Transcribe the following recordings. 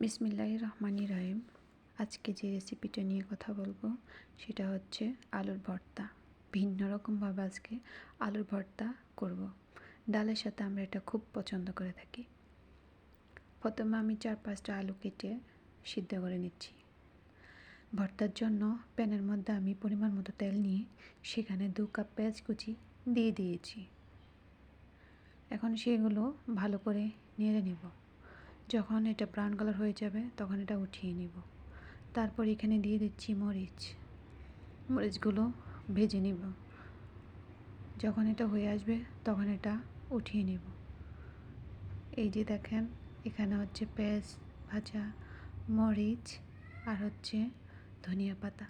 বিসমিল্লাহ রহমানি রহিম আজকে যে রেসিপিটা নিয়ে কথা বলব, সেটা হচ্ছে আলুর ভর্তা। ভিন্ন রকমভাবে আজকে আলুর ভর্তা করব। ডালের সাথে আমরা এটা খুব পছন্দ করে থাকি। প্রথমে আমি চার পাঁচটা আলু কেটে সিদ্ধ করে নিচ্ছি। ভর্তার জন্য প্যানের মধ্যে আমি পরিমাণ মতো তেল নিয়ে সেখানে দু কাপ পেঁয়াজ কুচি দিয়ে দিয়েছি। এখন সেগুলো ভালো করে নেড়ে নেব। যখন এটা ব্রাউন কালার হয়ে যাবে, তখন এটা উঠিয়ে নিব। তারপর এখানে দিয়ে দিচ্ছি মরিচ। মরিচগুলো ভেজে নিব। যখন এটা হয়ে আসবে, তখন এটা উঠিয়ে নিব। এই যে দেখেন, এখানে হচ্ছে পেঁয়াজ ভাজা, মরিচ আর হচ্ছে ধনিয়া পাতা।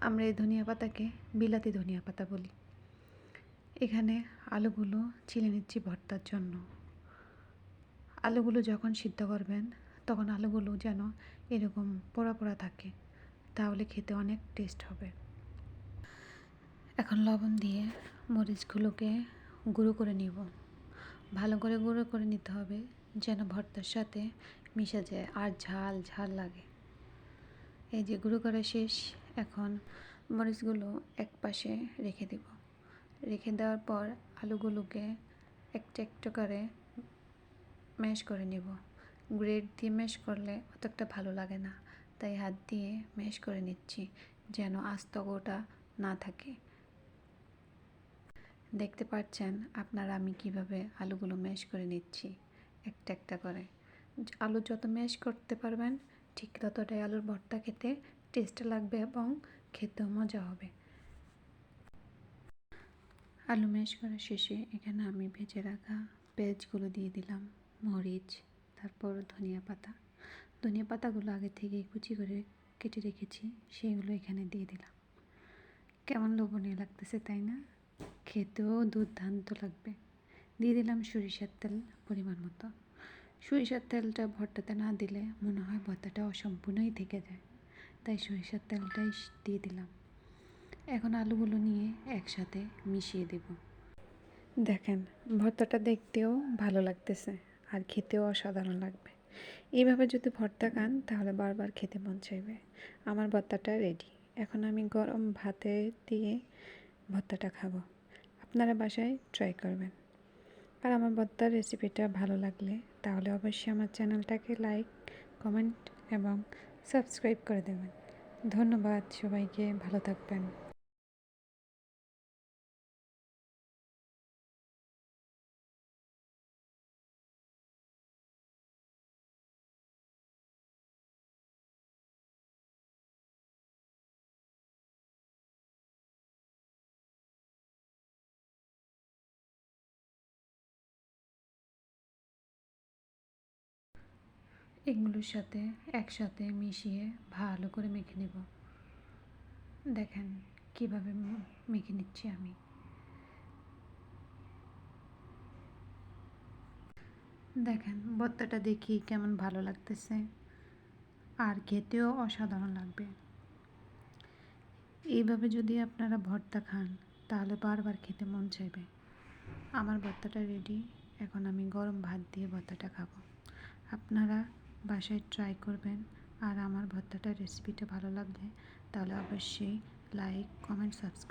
আমরা এই ধনিয়া পাতাকে বিলাতি ধনিয়া পাতা বলি। এখানে আলুগুলো ছিলে নিচ্ছি ভর্তার জন্য। আলুগুলো যখন সিদ্ধ করবেন, তখন আলুগুলো যেন এরকম পোড়া পোড়া থাকে, তাহলে খেতে অনেক টেস্ট হবে। এখন লবণ দিয়ে মরিচগুলোকে গুঁড়ো করে নিব। ভালো করে গুঁড়ো করে নিতে হবে, যেন ভর্তার সাথে মিশে যায় আর ঝাল ঝাল লাগে। এই যে গুঁড়ো করা শেষ, এখন মরিচগুলো এক পাশে রেখে দেব। রেখে দেওয়ার পর আলুগুলোকে একটা একটা করে ম্যাশ করে নেব। গ্রেড দিয়ে ম্যাশ করলে অত একটা ভালো লাগে না। তাই হাত দিয়ে ম্যাশ করে নিচ্ছি, যেন আস্ত না থাকে। দেখতে পাচ্ছেন আপনারা আমি কীভাবে আলুগুলো ম্যাশ করে নিচ্ছি, একটা একটা করে। আলু যত ম্যাশ করতে পারবেন, ঠিক ততটাই আলুর ভর্তা খেতে টেস্ট লাগবে এবং খেতেও মজা হবে। আলু ম্যাশ করা শেষে এখানে আমি ভেজে রাখা পেঁয়াজগুলো দিয়ে দিলাম। মরিচ, তারপর ধনিয়া পাতা। ধনিয়া পাতাগুলো আগে থেকে কুচি করে কেটে রেখেছি, সেগুলো এখানে দিয়ে দিলাম। কেমন লোভনীয় লাগতেছে, তাই না? খেতেও দুর্দান্ত লাগবে। দিয়ে দিলাম সরিষার তেল পরিমাণ মতো। সরিষার তেলটা ভর্তাতে না দিলে মনে হয় ভর্তাটা অসম্পূর্ণই থেকে যায়। তাই সরিষার তেলটাই দিয়ে দিলাম। এখন আলুগুলো নিয়ে একসাথে মিশিয়ে দেব। দেখেন, ভর্তাটা দেখতেও ভালো লাগতেছে। আর খেতেও অসাধারণ লাগবে। এইভাবে যদি ভর্তা খান, তাহলে বারবার খেতে মন চাইবে। আমার ভর্তাটা রেডি এখন আমি গরম ভাতে দিয়ে ভর্তাটা খাব। আপনারা বাসায় ট্রাই করবেন। আর আমার ভর্তার রেসিপিটা ভালো লাগলে, তাহলে অবশ্যই আমার চ্যানেলটাকে লাইক কমেন্ট এবং সাবস্ক্রাইব করে দেবেন। ধন্যবাদ সবাইকে, ভালো থাকবেন। এগুলোর সাথে একসাথে মিশিয়ে ভালো করে মেখে নেব। দেখেন কীভাবে মেখে নিচ্ছি আমি। দেখেন ভর্তাটা দেখি কেমন ভালো লাগতেছে। আর খেতেও অসাধারণ লাগবে। এইভাবে যদি আপনারা ভর্তা খান, তাহলে বারবার খেতে মন চাইবে। আমার ভর্তাটা রেডি এখন আমি গরম ভাত দিয়ে ভর্তাটা খাব। আপনারা বাসায় ট্রাই করবেন। আর আমার ভর্তাটার রেসিপিটা ভালো লাগলে তাহলে অবশ্যই লাইক কমেন্ট সাবস্ক্রাইব